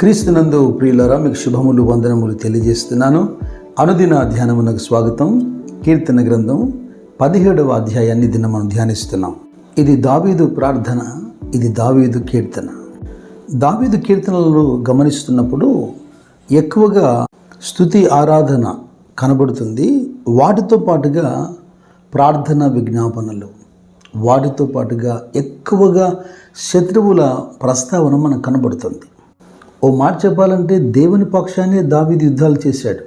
క్రీస్తునందు ప్రియులరా మీకు శుభములు వందనములు తెలియజేస్తున్నాను. అనుదిన ధ్యానమునకు స్వాగతం. కీర్తన గ్రంథం పదిహేడవ అధ్యాయాన్ని దిన మనం ధ్యానిస్తున్నాం. ఇది దావీదు ప్రార్థన ఇది దావీదు కీర్తన. దావీదు కీర్తనలను గమనిస్తున్నప్పుడు ఎక్కువగా స్తుతి ఆరాధన కనబడుతుంది. వాటితో పాటుగా ప్రార్థన విజ్ఞాపనలు వాటితో పాటుగా ఎక్కువగా శత్రువుల ప్రస్తావన మనకు కనబడుతుంది. ఓ మాట చెప్పాలంటే దేవుని పక్షాన్ని దావీదు యుద్ధాలు చేశాడు.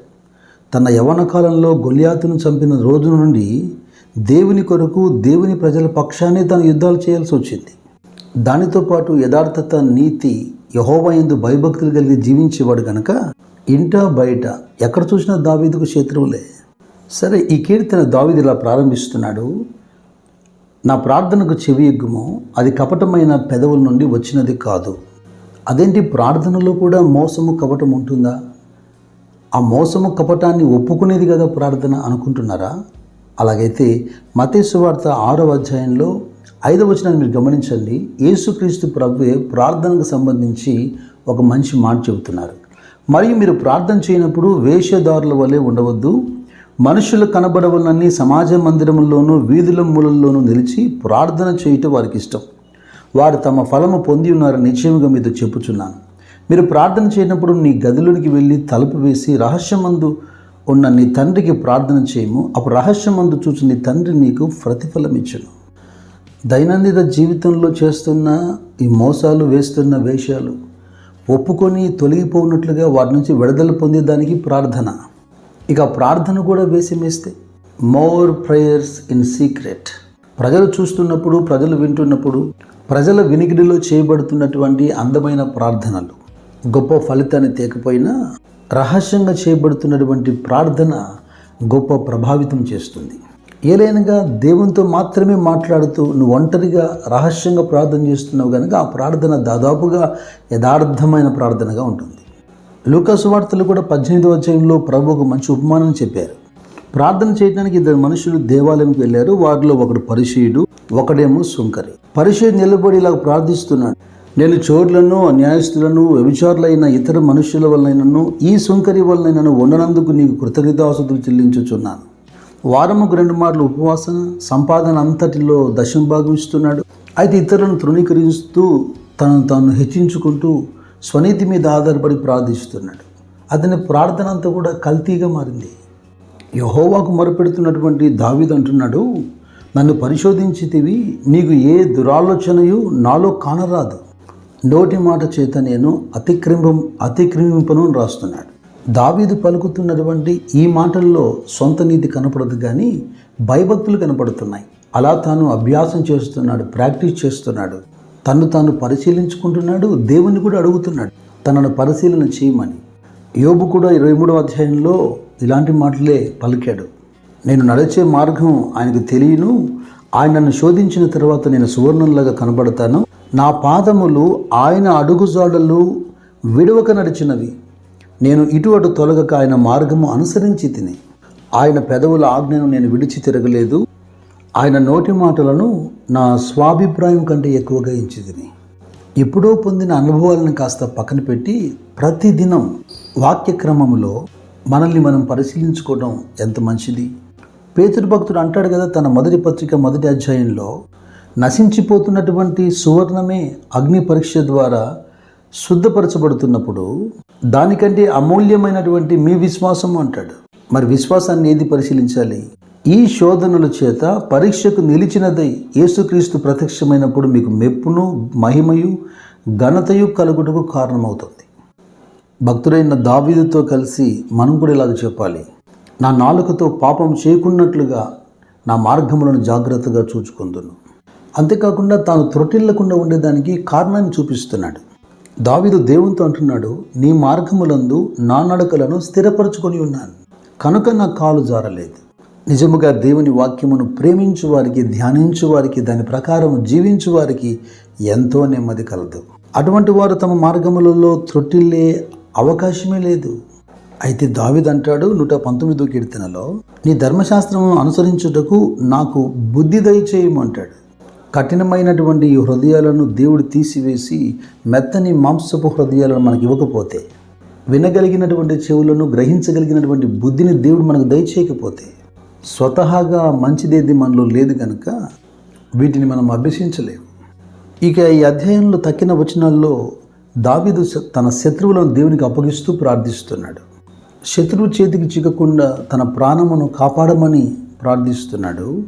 తన యవన కాలంలో గొలియాతును చంపిన రోజు నుండి దేవుని కొరకు దేవుని ప్రజల పక్షాన్ని తన యుద్ధాలు చేయాల్సి వచ్చింది. దానితో పాటు యథార్థత నీతి యహోవయందు భయభక్తులు కలిగి జీవించేవాడు గనక ఇంట బయట ఎక్కడ చూసినా దావీదుకు శత్రువులే. సరే ఈ కీర్తన దావీదు ఇలా ప్రారంభిస్తున్నాడు. నా ప్రార్థనకు చెవి ఎగ్గుము అది కపటమైన పెదవుల నుండి వచ్చినది కాదు. అదేంటి ప్రార్థనలో కూడా మోసము కపటం ఉంటుందా? ఆ మోసము కపటాన్ని ఒప్పుకునేది కదా ప్రార్థన అనుకుంటున్నారా? అలాగైతే మతేసు వార్త ఆరవ అధ్యాయంలో ఐదవ వచనాన్ని మీరు గమనించండి. యేసుక్రీస్తు ప్రభువే ప్రార్థనకు సంబంధించి ఒక మంచి మాట చెబుతున్నారు. మరియు మీరు ప్రార్థన చేయనప్పుడు వేషధారుల వలె ఉండవద్దు. మనుషులు కనబడవలన్నీ సమాజ మందిరముల్లోనూ వీధుల మూలల్లోనూ నిలిచి ప్రార్థన చేయటం వారికి ఇష్టం. వారు తమ ఫలము పొంది ఉన్నారని నిశ్చయముగా మీతో చెప్పుచున్నాను. మీరు ప్రార్థన చేయనప్పుడు నీ గదిలోనికి వెళ్ళి తలుపు వేసి రహస్యమందు ఉన్న నీ తండ్రికి ప్రార్థన చేయము. అప్పుడు రహస్యమందు చూసి నీ తండ్రి నీకు ప్రతిఫలం ఇచ్చును దైనందిన జీవితంలో చేస్తున్న ఈ మోసాలు వేస్తున్న వేషాలు ఒప్పుకొని తొలగిపోనట్లుగా వాటి నుంచి విడుదల పొందేదానికి ప్రార్థన. ఇక ప్రార్థన కూడా వేసిమేస్తే మోర్ ప్రేయర్స్ ఇన్ సీక్రెట్ ప్రజలు చూస్తున్నప్పుడు ప్రజలు వింటున్నప్పుడు ప్రజల వినికిడిలో చేయబడుతున్నటువంటి అందమైన ప్రార్థనలు గొప్ప ఫలితాన్ని తేకపోయినా రహస్యంగా చేయబడుతున్నటువంటి ప్రార్థన గొప్ప ప్రభావితం చేస్తుంది. ఏలైనగా దేవునితో మాత్రమే మాట్లాడుతూ నువ్వు ఒంటరిగా రహస్యంగా ప్రార్థన చేస్తున్నావు కనుక ఆ ప్రార్థన దాదాపుగా యథార్థమైన ప్రార్థనగా ఉంటుంది. లూకాసు వార్తలు కూడా పద్దెనిమిదవ అధ్యాయంలో ప్రభు ఒక మంచి ఉపమానం చెప్పారు. ప్రార్థన చేయడానికి ఇద్దరు మనుషులు దేవాలయంకి వెళ్ళారు. వారిలో ఒకడు పరిచయుడు ఒకడేమో సుంకరి. పరిచయుడు నిలబడి ఇలా ప్రార్థిస్తున్నాడు. నేను చోర్లను అన్యాయస్తులను వ్యభిచారులైన ఇతర మనుషుల వలనైనను ఈ సుంకరి వలనైనను ఉండనందుకు నీకు కృతజ్ఞతావసతులు చెల్లించుచున్నాను. వారముకు రెండు మార్లు ఉపవాసన సంపాదన అంతటిలో దశం భాగమిస్తున్నాడు. అయితే ఇతరులను తృణీకరిస్తూ తనను తాను హెచ్చించుకుంటూ స్వనీతి మీద ఆధారపడి ప్రార్థిస్తున్నాడు. అతని ప్రార్థన అంతా కూడా కల్తీగా మారింది. యహోవాకు మొరపెడుతున్నటువంటి దావిద్ అంటున్నాడు నన్ను పరిశోధించితివి నీకు ఏ దురాలోచనయు నాలో కానరాదు. నోటి మాట చేత నేను అతిక్రమం అతిక్రమింపను రాస్తున్నాడు. దావీదు పలుకుతున్నటువంటి ఈ మాటల్లో సొంత నీతి కనపడదు కానీ భయభక్తులు కనపడుతున్నాయి. అలా తాను అభ్యాసం చేస్తున్నాడు ప్రాక్టీస్ చేస్తున్నాడు. తను తాను పరిశీలించుకుంటున్నాడు దేవుని కూడా అడుగుతున్నాడు తనను పరిశీలన చేయమని. యోబు కూడా ఇరవై మూడవ అధ్యాయంలో ఇలాంటి మాటలే పలికాడు. నేను నడిచే మార్గం ఆయనకు తెలియను. ఆయన నన్ను శోధించిన తర్వాత నేను సువర్ణంలాగా కనబడతాను. నా పాదములు ఆయన అడుగుజాడలు విడవక నడిచినవి. నేను ఇటు అటు తొలగక ఆయన మార్గము అనుసరించి తిని. ఆయన పెదవుల ఆజ్ఞను నేను విడిచి తిరగలేదు. ఆయన నోటి మాటలను నా స్వాభిప్రాయం కంటే ఎక్కువగా ఎంచి ఎప్పుడో పొందిన అనుభవాలను కాస్త పక్కన పెట్టి ప్రతిదినం వాక్యక్రమంలో మనల్ని మనం పరిశీలించుకోవడం ఎంత మంచిది? పేతురు భక్తుడు అంటాడు కదా తన మొదటి పత్రిక మొదటి అధ్యాయంలో నశించిపోతున్నటువంటి సువర్ణమే అగ్ని పరీక్ష ద్వారా శుద్ధపరచబడుతున్నప్పుడు దానికంటే అమూల్యమైనటువంటి మీ విశ్వాసం అంటాడు. మరి విశ్వాసాన్ని ఏది పరిశీలించాలి? ఈ శోధనల చేత పరీక్షకు నిలిచినదై యేసుక్రీస్తు ప్రత్యక్షమైనప్పుడు మీకు మెప్పును మహిమయు ఘనతయు కలుగుటకు కారణమవుతుంది. భక్తుడైన దావీదుతో కలిసి మనం కూడా ఇలాగ చెప్పాలి. నా నాలుకతో పాపం చేయకున్నట్లుగా నా మార్గములను జాగ్రత్తగా చూచుకుందును. అంతేకాకుండా తాను త్రొటిల్లకుండా ఉండేదానికి కారణాన్ని చూపిస్తున్నాడు. దావీదు దేవునితో అంటున్నాడు నీ మార్గములందు నా నడకలను స్థిరపరచుకొని ఉన్నాను. కనుక నా కాలు జారలేదు. నిజముగా దేవుని వాక్యమును ప్రేమించు వారికి ధ్యానించు వారికి దాని ప్రకారం జీవించు వారికి ఎంతో నెమ్మది కలదు. అటువంటి వారు తమ మార్గములలో త్రొట్టిల్లే అవకాశమే లేదు. అయితే దావిద్ అంటాడు నూట పంతొమ్మిదో కీర్తనలో నీ ధర్మశాస్త్రము అనుసరించుటకు నాకు బుద్ధి దయచేయమంటాడు కఠినమైనటువంటి ఈ హృదయాలను దేవుడు తీసివేసి మెత్తని మాంసపు హృదయాలను మనకి ఇవ్వకపోతే వినగలిగినటువంటి చెవులను గ్రహించగలిగినటువంటి బుద్ధిని దేవుడు మనకు దయచేయకపోతే స్వతహాగా మంచిదేది మనలో లేదు కనుక వీటిని మనం అభ్యసించలేము. ఇక ఈ అధ్యాయంలో తక్కిన వచనాల్లో దావీదు తన శత్రువులను దేవునికి అప్పగిస్తూ ప్రార్థిస్తున్నాడు. శత్రువు చేతికి చిక్కకుండా తన ప్రాణమును కాపాడమని ప్రార్థిస్తున్నాడు.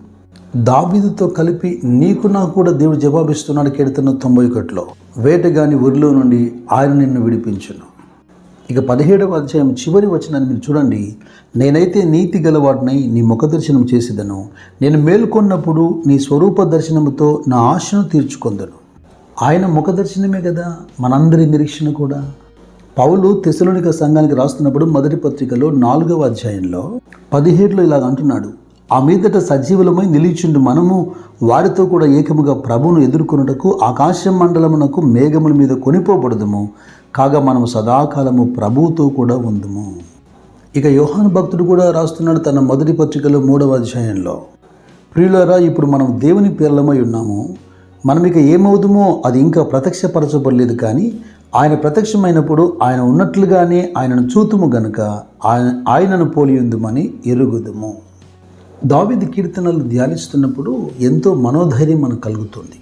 దావీదుతో కలిపి నీకు నాకు కూడా దేవుడు జవాబిస్తున్నాడు కీర్తన తొంభై ఒకటిలో. వేటగాని ఊరిలో నుండి ఆయన నిన్ను విడిపించును. ఇక పదిహేడవ అధ్యాయం చివరి వచనాన్ని మీరు చూడండి. నేనైతే నీతి గలవాడినై నీ ముఖ దర్శనం చేసేదను. నేను మేల్కొన్నప్పుడు నీ స్వరూప దర్శనముతో నా ఆశను తీర్చుకొందను. ఆయన ముఖదర్శనమే కదా మనందరి నిరీక్షణ కూడా. పౌలు తెసలోనిక సంఘానికి రాస్తున్నప్పుడు మొదటి పత్రికలో నాలుగవ అధ్యాయంలో పదిహేడులో ఇలాగ అంటున్నాడు ఆ మీదట సజీవులమై నిలిచిండు మనము వారితో కూడా ఏకముగా ప్రభువును ఎదుర్కొనుటకు ఆకాశ మండలమునకు మేఘముల మీద కొనిపోబడదుము కాగా మనము సదాకాలము ప్రభువుతో కూడా ఉందుము. ఇక యోహాను భక్తుడు కూడా రాస్తున్నాడు తన మొదటి పత్రికలో మూడవ అధ్యాయంలో ప్రియులారా ఇప్పుడు మనం దేవుని పేర్లమై ఉన్నాము మనం ఇక ఏమవుదుమో అది ఇంకా ప్రత్యక్షపరచబడలేదు కానీ ఆయన ప్రత్యక్షమైనప్పుడు ఆయన ఉన్నట్లుగానే ఆయనను చూతుము గనుక ఆయన ఆయనను పోలియుందుమని ఎరుగుదుము. దావిది కీర్తనలు ధ్యానిస్తున్నప్పుడు ఎంతో మనోధైర్యం మనకు కలుగుతుంది.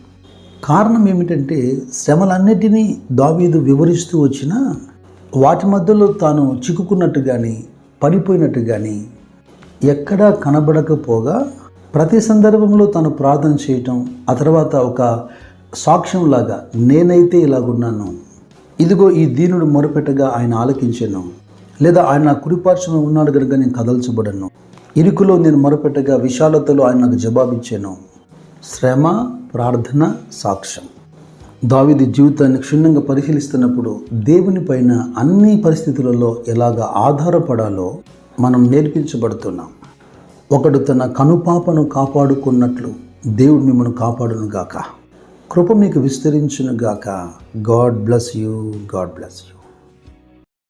కారణం ఏమిటంటే శ్రమలన్నిటినీ దావీదు వివరిస్తూ వచ్చిన వాటి మధ్యలో తాను చిక్కుకున్నట్టు కానీ పడిపోయినట్టు కానీ ఎక్కడా కనబడకపోగా ప్రతి సందర్భంలో తాను ప్రార్థన చేయటం ఆ తర్వాత ఒక సాక్ష్యంలాగా నేనైతే ఇలాగున్నాను. ఇదిగో ఈ దీనుడు మొరపెట్టగా ఆయన ఆలకించాను. లేదా ఆయన నా ఉన్నాడు కనుక నేను కదల్చబడను. ఇరుకులో నేను మొరపెట్టగా విశాలతలో ఆయన నాకు జవాబిచ్చాను. శ్రమ ప్రార్థన సాక్ష్యం. దావిది జీవితాన్ని క్షుణ్ణంగా పరిశీలిస్తున్నప్పుడు దేవుని పైన అన్ని పరిస్థితులలో ఎలాగ ఆధారపడాలో మనం నేర్పించబడుతున్నాం. ఒకడు తన కనుపాపను కాపాడుకున్నట్లు దేవుడు మిమ్మల్ని కాపాడును గాక. కృప మీకు విస్తరించును గాక. God bless you. God bless you.